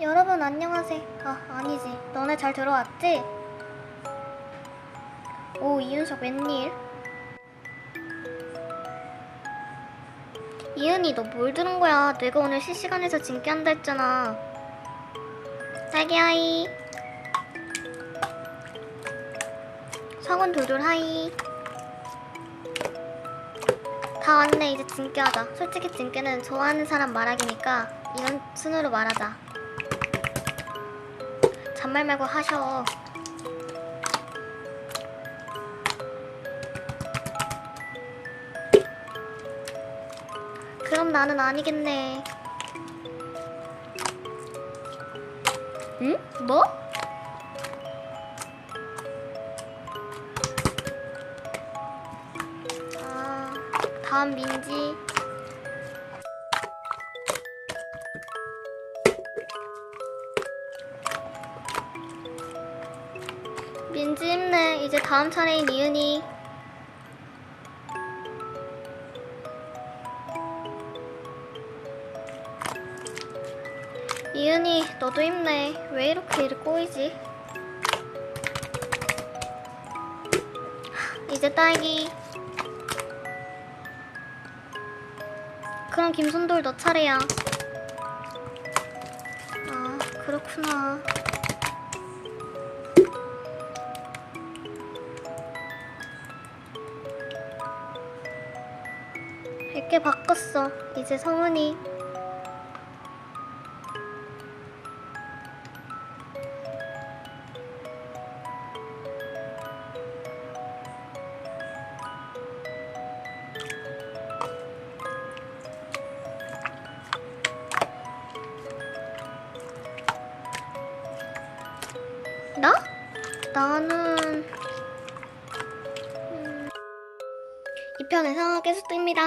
여러분 안녕하세요. 아 아니지. 너네 잘 들어왔지? 오 이윤석 웬일? 이은이 너 뭘 들은 거야? 내가 오늘 실시간에서 징계한다 했잖아. 딸기 하이. 성은 돌돌 하이. 다 왔네 이제 징계하자. 솔직히 징계는 좋아하는 사람 말하기니까 이런 순으로 말하자. 잔말 말고 하셔. 그럼 나는 아니겠네. 응? 뭐? 아, 다음 민지. 민지 힘내. 이제 다음 차례인 이은이. 이은이, 너도 힘내. 왜 이렇게 일이 꼬이지? 하, 이제 딸기. 그럼 김순돌 너 차례야. 아, 그렇구나. 이렇게 바꿨어. 이제 성은이. 나? 나는 2편에서 계속 됩니다.